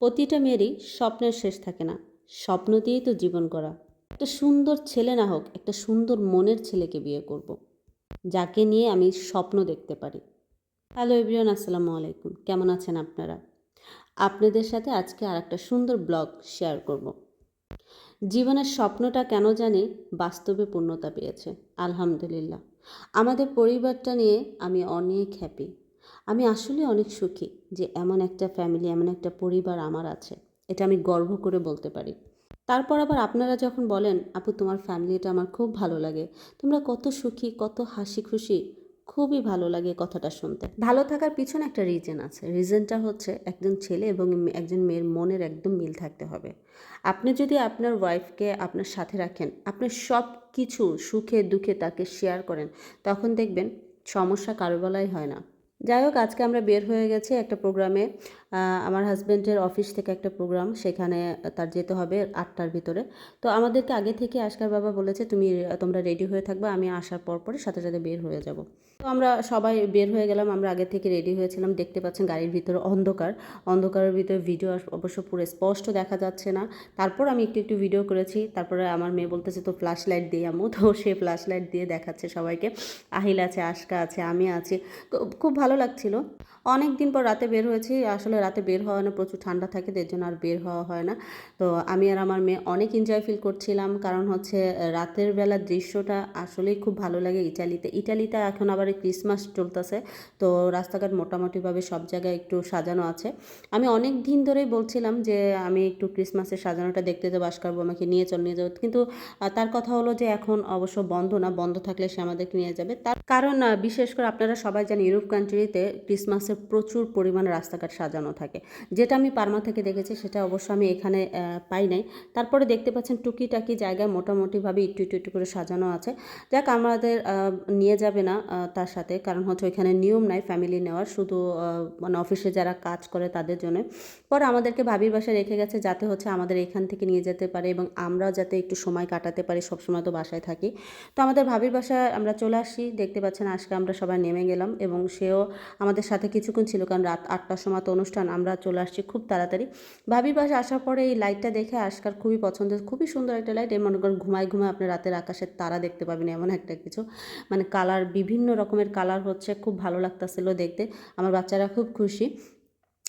প্রতিটা মেয়েরই স্বপ্নের শেষ থাকে না। স্বপ্ন দিয়েই তো জীবন করা একটা সুন্দর ছেলে না হোক, একটা সুন্দর মনের ছেলেকে বিয়ে করব। যাকে নিয়ে আমি স্বপ্ন দেখতে পারি। হ্যালো এভরিওয়ান, আসসালামু আলাইকুম। কেমন আছেন আপনারা? আপনাদের সাথে আজকে আর একটা সুন্দর ব্লগ শেয়ার করব। জীবনের স্বপ্নটা কেন জানি বাস্তবে পূর্ণতা পেয়েছে। আলহামদুলিল্লাহ। আমাদের পরিবারটা নিয়ে আমি অনেক হ্যাপি আমি আসলে অনেক সুখী যে এমন একটা ফ্যামিলি এমন একটা পরিবার আমার আছে। এটা আমি গর্ব করে বলতে পারি। তারপর আবার আপনারা যখন বলেন, আপু, তোমার ফ্যামিলিটা আমার খুব ভালো লাগে। তোমরা কত সুখী, কত হাসি খুশি খুবই ভালো লাগে কথাটা শুনতে। ভালো থাকার পিছনে একটা রিজন আছে। রিজনটা হচ্ছে একজন ছেলে এবং একজন মেয়ের মনের একদম মিল থাকতে হবে। আপনি যদি আপনার ওয়াইফকে আপনার সাথে রাখেন, আপনি সব কিছু সুখে, দুঃখে তাকে শেয়ার করেন, তখন দেখবেন সমস্যা কারও বেলায় হয় না। যাই হোক, আজকে আমরা বের হয়ে গেছি একটা প্রোগ্রামে। আমার হাজব্যান্ডের অফিস থেকে একটা প্রোগ্রাম, সেখানে তার যেতে হবে আটটার ভিতরে। তো আমাদেরকে আগে থেকে আজকার বাবা বলেছে, তুমি তোমরা রেডি হয়ে থাকবে, আমি আসার পর পরে সাথে সাথে বের হয়ে যাব। তো আমরা সবাই বের হয়ে গেলাম, আমরা আগে থেকে রেডি হয়েছিলাম। দেখতে পাচ্ছেন গাড়ির ভিতরে অন্ধকার। অন্ধকারের ভিতরে ভিডিও অবশ্য পুরো স্পষ্ট দেখা যাচ্ছে না। তারপর আমি একটু একটু ভিডিও করেছি। তারপরে আমার মেয়ে বলতেছে তো ফ্ল্যাশ লাইট দিয়ে আমো তো সে ফ্ল্যাশ লাইট দিয়ে দেখাচ্ছে সবাইকে। আহিল আছে, আশকা আছে, আমি আছি। খুব ভালো লাগছিল। অনেক দিন পর রাতে বের হয়েছি। আসলে রাতে বের হওয়া না, প্রচুর ঠান্ডা থাকে, এর জন্য আর বের হওয়া হয় না। তো আমি আর আমার মেয়ে অনেক এনজয় ফিল করছিলাম। কারণ হচ্ছে রাতের বেলা দৃশ্যটা আসলেই খুব ভালো লাগে ইটালিতে। ইটালিতে এখন আবার ক্রিসমাস চলতেছে। তো রাস্তাঘাট মোটামুটিভাবে সব জায়গায় একটু সাজানো আছে। আমি অনেক দিন ধরেই বলছিলাম যে, আমি একটু ক্রিসমাসের সাজানোটা দেখতে যাব আসকারবো আমাকে নিয়ে চল, নিয়ে যাব কিন্তু তার কথা হলো যে, এখন অবশ্য বন্ধ না। বন্ধ থাকলে সে আমাদেরকে নিয়ে যাবে। তার কারণ বিশেষ করে আপনারা সবাই জানেন, ইউরোপ কান্ট্রিতে ক্রিসমাসের প্রচুর পরিমাণে রাস্তাঘাট সাজানো থাকে। যেটা আমি পারমা থেকে দেখেছি, সেটা অবশ্য আমি এখানে পাই নাই। তারপরে দেখতে পাচ্ছেন টুকিটাকি জায়গায় মোটামুটিভাবে একটু একটু একটু করে সাজানো আছে। যাক, আমাদের নিয়ে যাবে না তার সাথে, কারণ হচ্ছে ওইখানে নিয়ম নাই ফ্যামিলি নেওয়ার, শুধু মানে অফিসে যারা কাজ করে তাদের জন্য। পরে আমাদেরকে ভাবির বাসায় রেখে গেছে, যাতে হচ্ছে আমাদের এখান থেকে নিয়ে যেতে পারে এবং আমরাও যাতে একটু সময় কাটাতে পারি, সবসময় তো বাসায় থাকি। তো আমাদের ভাবির বাসায় আমরা চলে আসি, দেখতে পাচ্ছেন আজকে আমরা সবাই নেমে গেলাম এবং সেও আমাদের সাথে কিছুক্ষণ ছিল, কারণ রাত আটটার সময় তো অনুষ্ঠান, আমরা চলে আসছি খুব তাড়াতাড়ি। ভাবি বাসে আসার পরে এই লাইটটা দেখে আসকার খুবই পছন্দ খুবই সুন্দর একটা লাইটের মনে করেন ঘুমায় ঘুমায় আপনি রাতের আকাশের তারা দেখতে পাবেন এমন একটা কিছু। মানে কালার বিভিন্ন রকমের কালার হচ্ছে, খুব ভালো লাগতেছিল দেখতে, আমার বাচ্চারা খুব খুশি।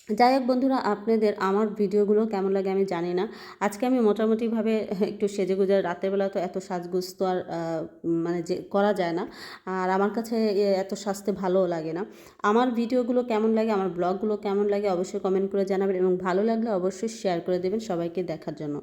যাই হোক বন্ধুরা, আপনাদের আমার ভিডিওগুলো কেমন লাগে আমি জানি না। আজকে আমি মোটামুটিভাবে একটু সেজে গুজে রাতের বেলা তো এত সাজগুজ তো আর মানে যে করা যায় না। আর আমার কাছে এত সাজতে ভালোও লাগে না। আমার ভিডিওগুলো কেমন লাগে, আমার ব্লগগুলো কেমন লাগে অবশ্যই কমেন্ট করে জানাবেন এবং ভালো লাগলে অবশ্যই শেয়ার করে দেবেন সবাইকে দেখার জন্য।